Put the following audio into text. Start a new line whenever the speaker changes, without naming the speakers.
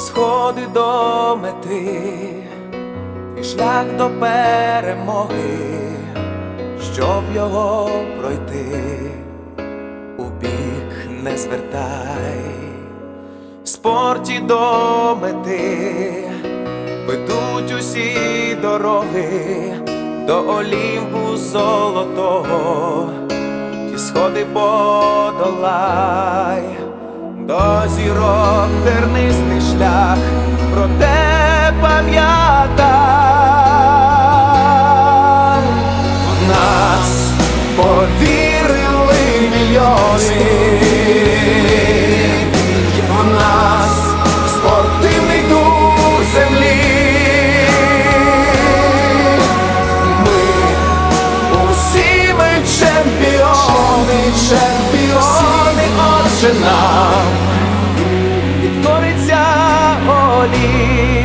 сходи до мети, і шлях до перемоги, щоб його пройти, у бік не звертай, спорті до мети ведуть усі дороги. До Олімпу золотого, ті сходи подолай, до зірок тернистий шлях, проте пам'ятай, в нас повірили нам підкориться Олімп.